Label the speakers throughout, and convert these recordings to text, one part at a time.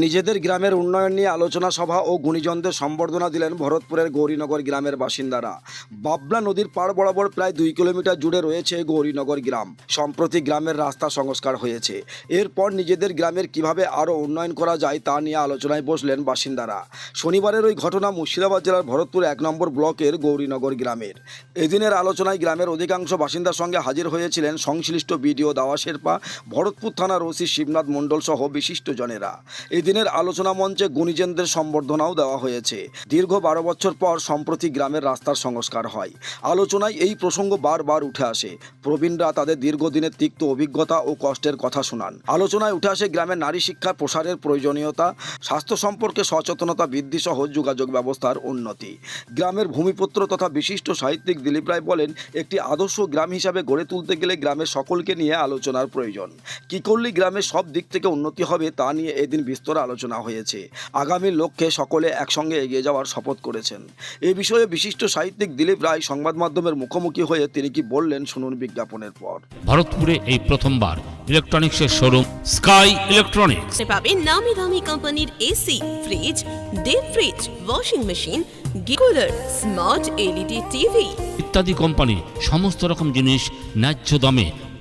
Speaker 1: নিজেদের গ্রামের উন্নয়ন নিয়ে আলোচনা সভা ও গুণীজনদের সম্বর্ধনা দিলেন ভরতপুরের গৌরীনগর গ্রামের বাসিন্দারা। বাবলা নদীর পাড় বরাবর প্রায় দুই কিলোমিটার জুড়ে রয়েছে গৌরীনগর গ্রাম। সম্প্রতি গ্রামের রাস্তা সংস্কার হয়েছে। এরপর নিজেদের গ্রামের কীভাবে আরও উন্নয়ন করা যায় তা নিয়ে আলোচনায় বসলেন বাসিন্দারা। শনিবারের ওই ঘটনা মুর্শিদাবাদ জেলার ভরতপুর এক নম্বর ব্লকের গৌরীনগর গ্রামের। এদিনের আলোচনায় গ্রামের অধিকাংশ বাসিন্দার সঙ্গে হাজির হয়েছিলেন সংশ্লিষ্ট বিডিও দাওয়া শেরপা, ভরতপুর থানার ওসি শিবনাথ মণ্ডল সহ বিশিষ্টজনেরা এই দিনের আলোচনা মঞ্চে গুণীজনদের সম্বর্ধনাও দেওয়া হয়েছে। দীর্ঘ বারো বছর পর সম্প্রতি গ্রামের রাস্তার সংস্কার হয়। আলোচনায় এই প্রসঙ্গ বারবার উঠে আসে। প্রবীণরা তাদের দীর্ঘদিনের তিক্ত অভিজ্ঞতা ও কষ্টের কথা শোনান। আলোচনায় উঠে আসে গ্রামের নারী শিক্ষার প্রসারের প্রয়োজনীয়তা, স্বাস্থ্য সম্পর্কে সচেতনতা বৃদ্ধি সহ যোগাযোগ ব্যবস্থার উন্নতি। গ্রামের ভূমিপুত্র তথা বিশিষ্ট সাহিত্যিক দিলীপ রায় বলেন, একটি আদর্শ গ্রাম হিসাবে গড়ে তুলতে গেলে গ্রামের সকলকে নিয়ে আলোচনার প্রয়োজন। কি করলে গ্রামের সব দিক থেকে উন্নতি হবে তা নিয়ে এদিন বিস্তর আলোচনা হয়েছে। আগামী লক্ষ্যে সকলে একসঙ্গে এগিয়ে যাওয়ার শপথ করেছেন। এ বিষয়ে বিশিষ্ট সাহিত্যিক দিলীপ রায় সংবাদ মাধ্যমের মুখোমুখি হয়ে তিনি কি বললেন শুনুন বিজ্ঞাপনের পর।
Speaker 2: ভারতপুরে এই প্রথমবার ইলেকট্রনিক্সের শোরুম স্কাই ইলেকট্রনিক্স।
Speaker 3: পাবেন নামি দামি কোম্পানির AC fridge deep fridge washing machine গিকুলার smart LED TV.
Speaker 2: ইত্যাদি কোম্পানি সমস্ত রকম জিনিস ন্যায্য দামে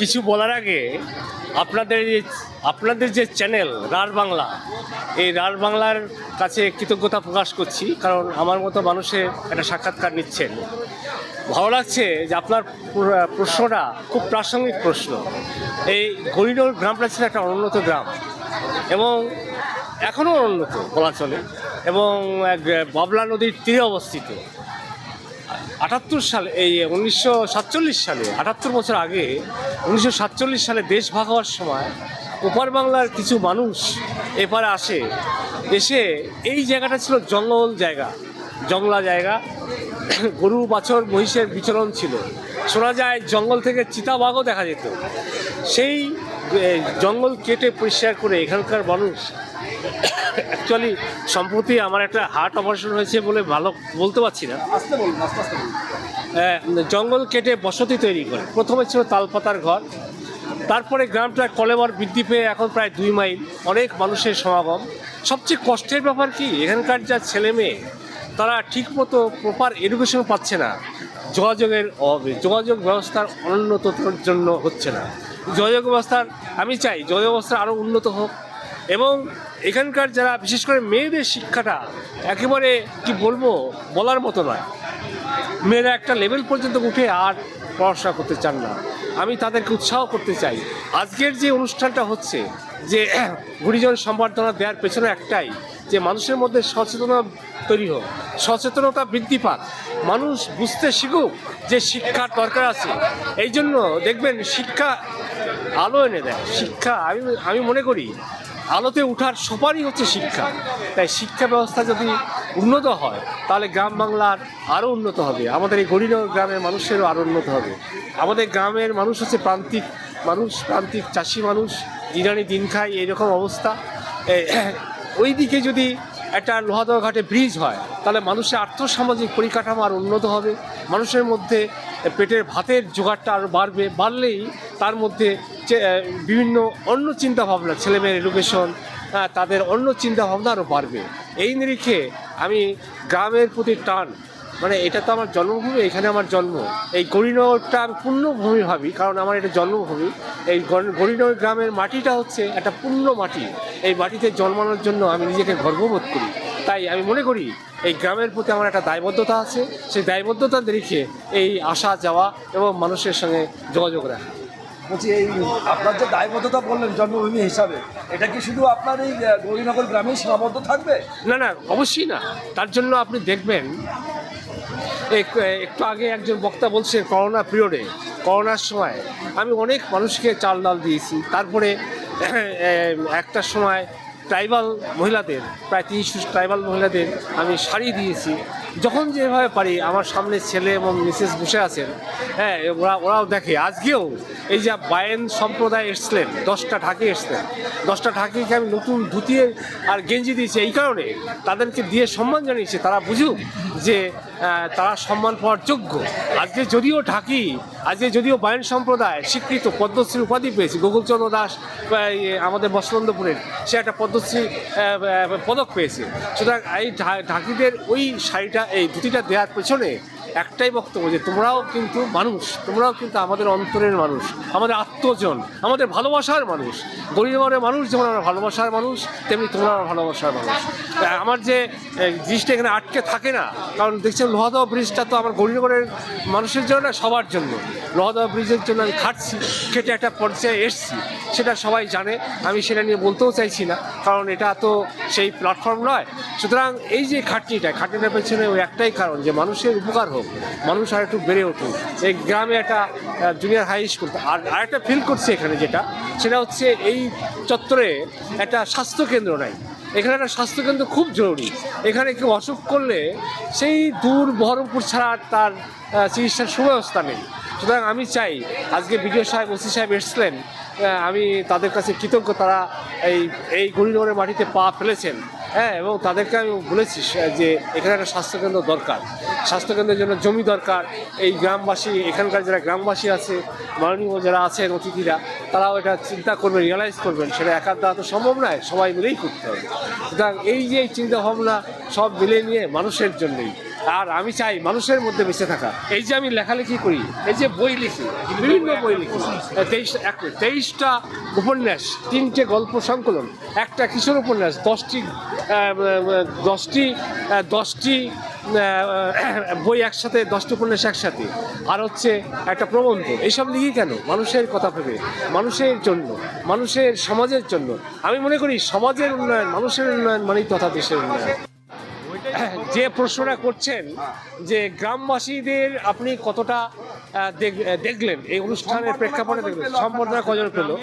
Speaker 4: কিছু বলার আগে আপনাদের আপনাদের যে চ্যানেল রার বাংলা, এই রার বাংলার কাছে কৃতজ্ঞতা প্রকাশ করছি, কারণ আমার মতো মানুষের একটা সাক্ষাৎকার নিচ্ছেন। ভালো লাগছে যে আপনার প্রশ্নটা খুব প্রাসঙ্গিক প্রশ্ন। এই গরিডোর গ্রামটা ছিল একটা অনুন্নত গ্রাম এবং এখনও অনুন্নত বলা চলে এবং বাবলা নদীর তীরে অবস্থিত। আটাত্তর সালে, এই উনিশশো সাতচল্লিশ সালে, আটাত্তর বছর আগে, উনিশশো সাতচল্লিশ সালে দেশ ভাগ হওয়ার সময় ওপার বাংলার কিছু মানুষ এপারে আসে, এসে এই জায়গাটা ছিল জঙ্গল জায়গা, জংলা জায়গা। গরু, বাছর, মহিষের বিচরণ ছিল। শোনা যায় জঙ্গল থেকে চিতাবাঘও দেখা যেত। সেই জঙ্গল কেটে পরিষ্কার করে এখানকার মানুষ অ্যাকচুয়ালি সম্প্রতি আমার একটা হার্ট অপারেশন হয়েছে বলে ভালো বলতে পারছি না। জঙ্গল কেটে বসতি তৈরি করে। প্রথমে ছিল তালপাতার ঘর। তারপরে গ্রামটা কলেবর বৃদ্ধি পেয়ে এখন প্রায় দুই মাইল। অনেক মানুষের সমাগম। সবচেয়ে কষ্টের ব্যাপার কি এখানকার যা ছেলে মেয়ে তারা ঠিকমতো প্রপার এডুকেশন পাচ্ছে না। যোগাযোগের অভাবে যোগাযোগ ব্যবস্থার অনুন্নতর জন্য হচ্ছে না। যোগাযোগ ব্যবস্থার আমি চাই যোগাযোগ ব্যবস্থা আরও উন্নত হোক। এবং এখানকার যারা, বিশেষ করে মেয়েদের শিক্ষাটা একেবারে, কি বলব, বলার মতো নয়। মেয়েরা একটা লেভেল পর্যন্ত উঠে আর পড়াশোনা করতে চান না। আমি তাদেরকে উৎসাহ করতে চাই। আজকের যে অনুষ্ঠানটা হচ্ছে, যে গুণীজন সম্বর্ধনা দেওয়ার পেছনে একটাই, যে মানুষের মধ্যে সচেতনতা তৈরি হোক, সচেতনতা বৃদ্ধি পাক। মানুষ বুঝতে শিখুক যে শিক্ষার দরকার আছে। এই জন্য দেখবেন, শিক্ষা আলো এনে দেয়। শিক্ষা আমি আমি মনে করি আলোতে ওঠার সুপারই হচ্ছে শিক্ষা। তাই শিক্ষা ব্যবস্থা যদি উন্নত হয়, তাহলে গ্রাম বাংলার আরও উন্নত হবে। আমাদের এই গরিব গ্রামের মানুষেরও আরও উন্নত হবে। আমাদের গ্রামের মানুষ হচ্ছে প্রান্তিক মানুষ, প্রান্তিক চাষি মানুষ। দিনানি দিন খায়, এইরকম অবস্থা। ওই দিকে যদি একটা লোহাদহ ঘাটে ব্রিজ হয়, তাহলে মানুষের আর্থসামাজিক পরিকাঠামো আর উন্নত হবে। মানুষের মধ্যে পেটের ভাতের জোগাড়টা আরও বাড়বে, বাড়লেই তার মধ্যে বিভিন্ন অন্য চিন্তাভাবনা, ছেলেমেয়ের এডুকেশন তাদের অন্য চিন্তাভাবনা আরও বাড়বে। এই নিরিখে আমি গ্রামের প্রতি টান মানে এটা তো আমার জন্মভূমি এখানে আমার জন্ম। এই গরিনগরটা আমি পূর্ণভূমি ভাবি কারণ আমার এটা জন্মভূমি। এই গর- গরিনগর গ্রামের মাটিটা হচ্ছে একটা পূর্ণ মাটি। এই মাটিতে জন্মানোর জন্য আমি নিজেকে গর্ববোধ করি। তাই আমি মনে করি এই গ্রামের প্রতি আমার একটা দায়বদ্ধতা আছে। সেই দায়বদ্ধতা রেখে এই আসা যাওয়া এবং মানুষের সঙ্গে যোগাযোগ রাখা।
Speaker 5: বলছি এই আপনার যে দায়বদ্ধতা বললেন জন্মভূমি হিসাবে এটা কি শুধু আপনার এই গৌরীনগর গ্রামেই সীমাবদ্ধ থাকবে?
Speaker 4: না না অবশ্যই না। তার জন্য আপনি দেখবেন একটু আগে একজন বক্তা বলছে, করোনা পিরিয়ডে, করোনার সময় আমি অনেক মানুষকে চাল ডাল দিয়েছি। তারপরে একটা সময় ট্রাইবাল মহিলাদের, প্রায় তিনশো ট্রাইবাল মহিলাদের আমি শাড়ি দিয়েছি। যখন যেভাবে পারি, আমার সামনে ছেলে এবং মিসেস বসে আছেন হ্যাঁ ওরা ওরাও দেখে। আজকেও এই যে বায়েন সম্প্রদায় এসছিলেন, দশটা ঢাকি এসছিলেন। দশটা ঢাকিকে আমি নতুন ধুতি আর গেঞ্জি দিয়েছি এই কারণে তাদেরকে দিয়ে সম্মান জানিয়েছি। তারা বুঝুক যে তারা সম্মান পাওয়ার যোগ্য। আজকে যদিও ঢাকি, আজকে যদিও বায়ন সম্প্রদায় স্বীকৃত পদ্মশ্রী উপাধি পেয়েছে, গোকুলচন্দ্র দাস আমাদের বসন্তপুরের সে একটা পদ্মশ্রী পদক পেয়েছে। সুতরাং এই ঢাকিদের ওই শাড়িটা, এই ধুতিটা দেওয়ার পেছনে একটাই বক্তব্য যে তোমরাও কিন্তু মানুষ, তোমরাও কিন্তু আমাদের অন্তরের মানুষ, আমাদের আত্মজন, আমাদের ভালোবাসার মানুষ। গরিবের মানুষ যেমন আমরা ভালোবাসার মানুষ, তেমনি তোমরা আমার ভালোবাসার মানুষ। আমার যে জিনিসটা এখানে আটকে থাকে না, কারণ দেখছেন লোহাদহ ব্রিজটা তো আমার গরিবের মানুষের জন্য না, সবার জন্য। লোহাদহ ব্রিজের জন্য আমি খাটছি, খেটে একটা পর্যায়ে এসছি, সেটা সবাই জানে, আমি সেটা নিয়ে বলতেও চাইছি না, কারণ এটা তো সেই প্ল্যাটফর্ম নয়। সুতরাং এই যে খাটনিটা, খাটনিটার পেছনে ওই একটাই কারণ যে মানুষের উপকার মানুষ আর একটু বেড়ে উঠুক। এই গ্রামে একটা জুনিয়র হাই স্কুল আর আরেকটা ফিল করছে এখানে যেটা, সেটা হচ্ছে এই চত্বরে একটা স্বাস্থ্যকেন্দ্র নাই। এখানে একটা স্বাস্থ্যকেন্দ্র খুব জরুরি। এখানে কেউ অসুখ করলে সেই দূর বহরমপুর ছাড়া তার চিকিৎসার সুব্যবস্থা নেই। সুতরাং আমি চাই, আজকে বিডিও সাহেব, ওসি সাহেব এসছিলেন আমি তাদের কাছে কৃতজ্ঞ, তারা এই এই গরিনগরের মাটিতে পা ফেলেছেন। হ্যাঁ এবং তাদেরকে আমি বলেছি যে এখানে একটা স্বাস্থ্যকেন্দ্র দরকার। স্বাস্থ্যকেন্দ্রের জন্য জমি দরকার। এই গ্রামবাসী, এখানকার যারা গ্রামবাসী আছে, মাননীয় যারা আছেন, অতিথিরা, তারাও এটা চিন্তা করবেন রিয়েলাইজ করবেন, সেটা একার দ্বারা তো সম্ভব নয়, সবাই মিলেই করতে হবে। সুতরাং এই যে চিন্তা ভাবনা সব মিলে নিয়ে মানুষের জন্যই আর আমি চাই মানুষের মধ্যে বেঁচে থাকা। এই যে আমি লেখালেখি করি, এই যে বই লিখি, বিভিন্ন বই লিখি তেইশটা এক তেইশটা উপন্যাস, তিনটে গল্প সংকলন, একটা কিশোর উপন্যাস, দশটি দশটি দশটি বই একসাথে, দশটি উপন্যাস একসাথে। আর হচ্ছে একটা প্রবন্ধ, এইসব লিখি কেন? মানুষের কথা ভেবে, মানুষের জন্য, মানুষের সমাজের জন্য। আমি মনে করি সমাজের উন্নয়ন, মানুষের উন্নয়ন মানেই তথা দেশের উন্নয়ন। যে প্রশ্নটা করছেন, যে গ্রামবাসীদের আপনি কতটা দেখ- দেখলেন? এই অনুষ্ঠানের প্রেক্ষাপটে দেখলেন। সম্বর্ধনা কজন পেল?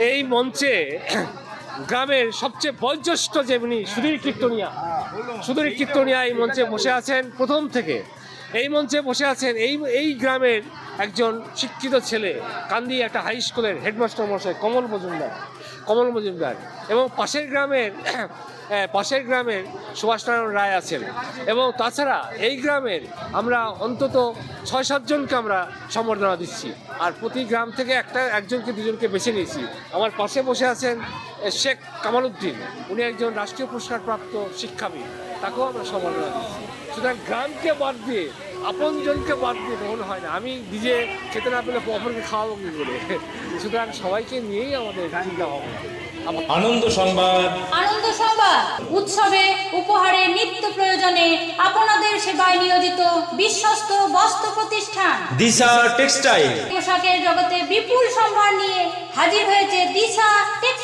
Speaker 4: এই মঞ্চে গ্রামের সবচেয়ে বয়োজ্যেষ্ঠ যেমনি সুধীর কীর্তনিয়া। সুধীর কীর্তনিয়া এই মঞ্চে বসে আছেন প্রথম থেকে। এই মঞ্চে বসে আছেন এই এই গ্রামের একজন শিক্ষিত ছেলে, কান্দি একটা হাই স্কুলের হেডমাস্টার মশাই কমল মজুমদার। কমল মজুমদার। এবং পাশের গ্রামের পাশের গ্রামের সুভাষনারায়ণ রায় আছেন। এবং তাছাড়া এই গ্রামের আমরা অন্তত ছয় সাতজনকে আমরা সম্বর্ধনা দিচ্ছি। আর প্রতি গ্রাম থেকে একটা, একজনকে, দুজনকে বেছে নিয়েছি। আমার পাশে বসে আছেন শেখ কামাল উদ্দিন উনি একজন রাষ্ট্রীয় পুরস্কারপ্রাপ্ত শিক্ষাবিদ। তাকেও আমরা সম্বর্ধনা দিচ্ছি। সুতরাং গ্রামকে বাদ দিয়ে আপনজনকে বাদ দিয়ে কখনো হয় না। আমি নিজে খেতে না পেলে অপরকে খাওয়াবো কি করে? সুতরাং সবাইকে নিয়েই আমাদের চিন্তা ভাবনা।
Speaker 6: আনন্দ সংবাদ।
Speaker 7: আনন্দ সংবাদ। উৎসবে উপহারে নিত্য প্রয়োজনে আপনাদের সেবায় নিয়োজিত বিশ্বস্ত বস্ত্র প্রতিষ্ঠান।
Speaker 6: দিশা টেক্সটাইল।
Speaker 7: পোশাকের জগতে বিপুল সম্ভার নিয়ে হাজির হয়েছে দিশা টেক্সটাইল।